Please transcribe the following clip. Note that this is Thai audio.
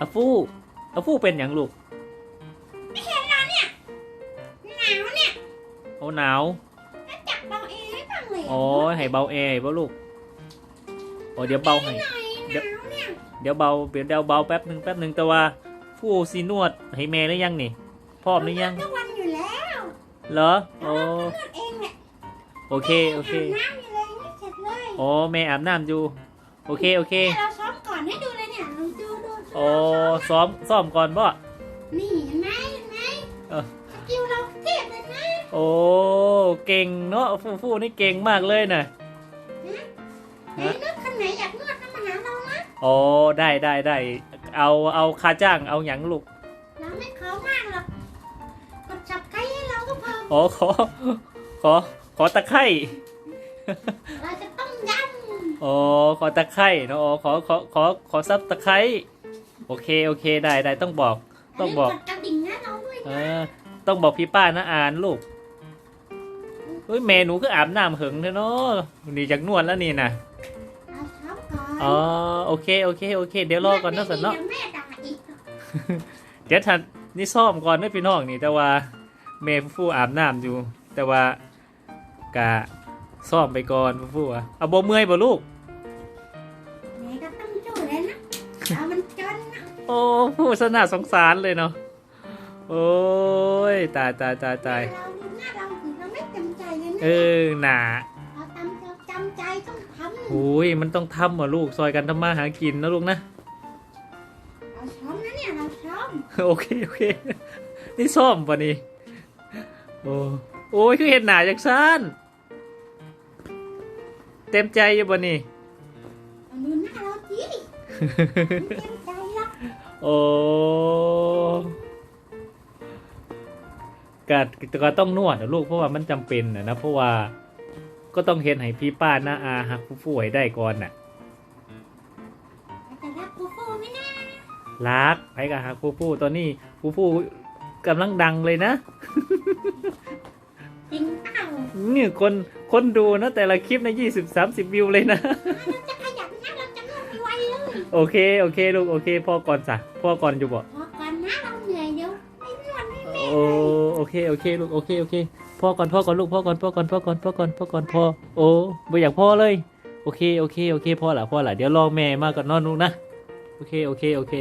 อาฟูอาฟูเป็นอย่างลูกไม่เห็นเหรอเนี่ยหนาวเนี่ยโอ้หนาวแล้วจับเบาเองให้ฟังเลยโอ้ยให้เบาแอร์ให้บ่ลูกโอ้เดี๋ยวเบาให้หน่อยหนาวเนี่ยเดี๋ยวเบาเดี๋ยวเดี๋ยวเบาแป๊บหนึ่งแป๊บหนึ่งแต่ว่าฟูซีนวดให้แม่หรือยังนี่พร้อมหรือยังทุกวันอยู่แล้วเหรอโอ้นวดเองแหละโอเคโอเคอาบน้ำอยู่เลยไม่เสร็จเลยโอ้แม่อาบน้ำอยู่โอเคโอเค โอ้ซ้อมซ้อมก่อนบ่นี่เห็นไหมเห็นไหมเออสกิลเราเทพเลยนะโอ้เก่งเนาะฟูฟูนี่เก่งมากเลยน่ะไหนนึกคนไหนอยากนวดก็มาหาเรานะโอ้ได้ได้ได้เอาเอาค่าจ้างเอาหยังลูกเราไม่ขอมากหรอกกดจับไก่ให้เราก็พอโอ้ขอขอขอตะไคร่เราจะต้องยโอ้ขอตะไคร่เนาะโอ้ขอขอขอขอซับตะไคร่ โอเคโอเคได้ได้ต้องบอกำต้องบอกย่าลืมกดกระดิ่งนะเราด้วยเอนะอต้องบอกพี่ป้านะอ่านลูกเฮ้ยแม่หนูก็อาบน้ำหึงเถอะเนาะนี่จากนวดแล้วนี่นะเราชอบก่อนอ๋อโอเคโอเคโอเค เดี๋ยวรอก่อนนะสันเนาะดี๋ยวแม่ด่าอีกเดี๋ยวทันนี่ซ่อมก่อนนะพี่น้องนี่ แต่ว่าแม่ฟู่อาบน้ำอยู่ แต่ว่ากะซ่อมไปก่อนฟู่อะเอาบ่เมื่อยบ่ลูก อามันจนนะโอ้ผู้สนาสงสารเลยเนาะโอ้ยตายตายตายตายเราดูหน้าเราคือเราไม่เต็มใจเลยนะเออหนาเราจำเราจำใจต้องทำโอ้ยมันต้องทำว่ะลูกซอยกันทำมาหากินนะลูกนะเราช้อมนะเนี่ยเราช้อมโอเคโอเคนี่ซ่อมปะนี่โอ้โอ้ยคือเห็นหนาจากสั้นเต็มใจอยู่ปะนี่ เต็มใจละโอ้ก็ก็ต้องนวดนะลูกเพราะว่ามันจำเป็นนะนะเพราะว่าก็ต้องเห็นให้พี่ป้าน้าอาหักผู้ฟูให้ได้ก่อนน่ะแต่รักกูฟูไหมนะรักไปกับหักผู้ฟูตอนนี้ผู้ฟูกำลังดังเลยนะจริงเปล่าเนี่ยคนคนดูนะแต่ละคลิปในะยี่สิบสามสิบวิวเลยนะเราจะขยันนะ โอเค โอเคลูกโอเคพ่อก่อนจ้ะพ่อก่อนอยู่บ่พอก่อนนะเราเหนื่อยเดี๋ยวไม่นวดไม่แม่โอ้โอเคโอเคลูกโอเคโอเคพ่อก่อนพ่อก่อนลูกพ่อก่อนพ่อก่อนพ่อก่อนพ่อก่อนพ่อก่อนพ่อโอ้ไม่อยากพ่อเลย โอเคโอเคโอเคพ่อละพ่อละเดี๋ยวรอแม่มาก่อนนอนลูกนะโอเคโอเคโอเค